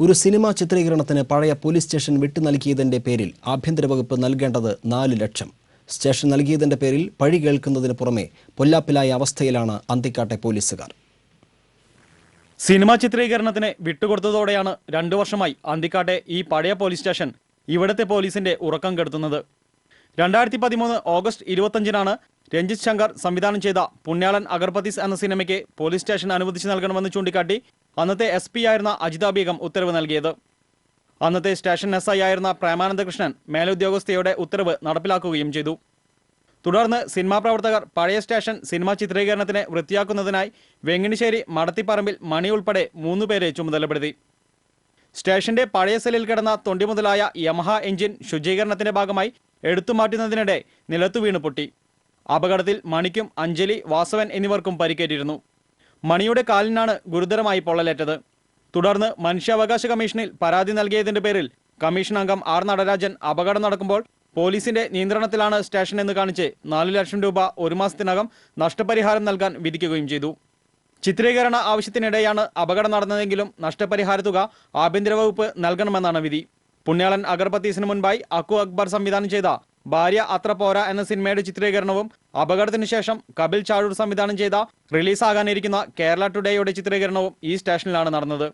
ഒരു സിനിമാ ചിത്രീകരണത്തിന് പഴയ police station വിട്ടു നൽകിയതിന്റെ പേരിൽ ആഭ്യന്തര വകുപ്പ് നൽകേണ്ടത് നാല് ലക്ഷം. സ്റ്റേഷൻ നൽകിയതിന്റെ പേരിൽ പഴി കേൾക്കുന്നതിന് പുറമെ പൊല്ലാപ്പിലായ അവസ്ഥയിലാണ് അന്തിക്കാട്ടെ പോലീസുകാർ. സിനിമാ ചിത്രീകരണത്തിന് വിട്ടുകൊടുത്തതോടെയാണ് രണ്ടു വർഷമായി അന്തിക്കാട്ടെ ഈ പഴയ പോലീസ് സ്റ്റേഷൻ ഇവിടുത്തെ പോലീസിന്റെ ഉറക്കം കെടുത്തുന്നത്. രണ്ടായിരത്തി പതിമൂന്ന് ഓഗസ്റ്റ് ഇരുപത്തഞ്ചിനാണ് രഞ്ജിത് ശങ്കർ സംവിധാനം ചെയ്ത പുണ്യാളൻ അഗർപതീസ് എന്ന സിനിമയ്ക്ക് പോലീസ് സ്റ്റേഷൻ അനുവദിച്ചു നൽകണമെന്ന് ചൂണ്ടിക്കാട്ടി അന്നത്തെ എസ് പി ആയിരുന്ന അജിത ബീഗം ഉത്തരവ് നൽകിയത്. അന്നത്തെ സ്റ്റേഷൻ എസ് ഐ ആയിരുന്ന പ്രേമാനന്ദകൃഷ്ണൻ മേലുദ്യോഗസ്ഥയുടെ ഉത്തരവ് നടപ്പിലാക്കുകയും ചെയ്തു. തുടർന്ന് സിനിമാ പ്രവർത്തകർ പഴയ സ്റ്റേഷൻ സിനിമാ ചിത്രീകരണത്തിന് വൃത്തിയാക്കുന്നതിനായി വെങ്ങിണിശ്ശേരി മടത്തിപ്പറമ്പിൽ മണി ഉൾപ്പെടെ മൂന്നുപേരെ ചുമതലപ്പെടുത്തി. സ്റ്റേഷന്റെ പഴയ സെല്ലിൽ കിടന്ന തൊണ്ടി മുതലായ യമഹ എഞ്ചിൻ ശുചീകരണത്തിന്റെ ഭാഗമായി എടുത്തുമാറ്റുന്നതിനിടെ നിലത്തു വീണ് പൊട്ടി. അപകടത്തിൽ മണിക്കും അഞ്ജലി വാസവൻ എന്നിവർക്കും പരിക്കേറ്റിരുന്നു. മണിയുടെ കാലിനാണ് ഗുരുതരമായി പൊള്ളലേറ്റത്. തുടർന്ന് മനുഷ്യാവകാശ കമ്മീഷനിൽ പരാതി നൽകിയതിന്റെ പേരിൽ കമ്മീഷൻ അംഗം ആർ നടരാജൻ അപകടം നടക്കുമ്പോൾ പോലീസിന്റെ നിയന്ത്രണത്തിലാണ് സ്റ്റേഷൻ എന്ന് കാണിച്ച് നാലു ലക്ഷം രൂപ ഒരു മാസത്തിനകം നഷ്ടപരിഹാരം നൽകാൻ വിധിക്കുകയും ചെയ്തു. ചിത്രീകരണ ആവശ്യത്തിനിടെയാണ് അപകടം നടന്നതെങ്കിലും നഷ്ടപരിഹാര തുക ആഭ്യന്തര വകുപ്പ് നൽകണമെന്നാണ് വിധി. പുണ്യാളൻ അഗർബത്തീസിന് മുൻപായി അക്കു അക്ബർ സംവിധാനം ചെയ്ത ഭാര്യ അത്ര പോര എന്ന സിനിമയുടെ ചിത്രീകരണവും അപകടത്തിന് ശേഷം കപിൽ ചാഴൂർ സംവിധാനം ചെയ്ത റിലീസാകാനിരിക്കുന്ന കേരള ടുഡേയുടെ ചിത്രീകരണവും ഈ സ്റ്റേഷനിലാണ് നടന്നത്.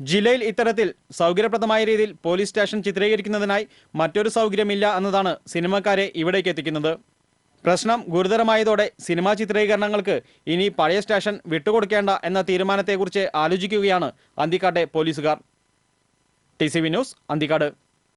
ജില്ലയിൽ ഇത്തരത്തിൽ സൗകര്യപ്രദമായ രീതിയിൽ പോലീസ് സ്റ്റേഷൻ ചിത്രീകരിക്കുന്നതിനായി മറ്റൊരു സൗകര്യമില്ല എന്നതാണ് സിനിമക്കാരെ ഇവിടേക്ക് എത്തിക്കുന്നത്. പ്രശ്നം ഗുരുതരമായതോടെ സിനിമാ ചിത്രീകരണങ്ങൾക്ക് ഇനി പഴയ സ്റ്റേഷൻ വിട്ടുകൊടുക്കേണ്ട എന്ന തീരുമാനത്തെക്കുറിച്ച് ആലോചിക്കുകയാണ് അന്തിക്കാട്ടെ പോലീസുകാർ. T C V news Anthikad.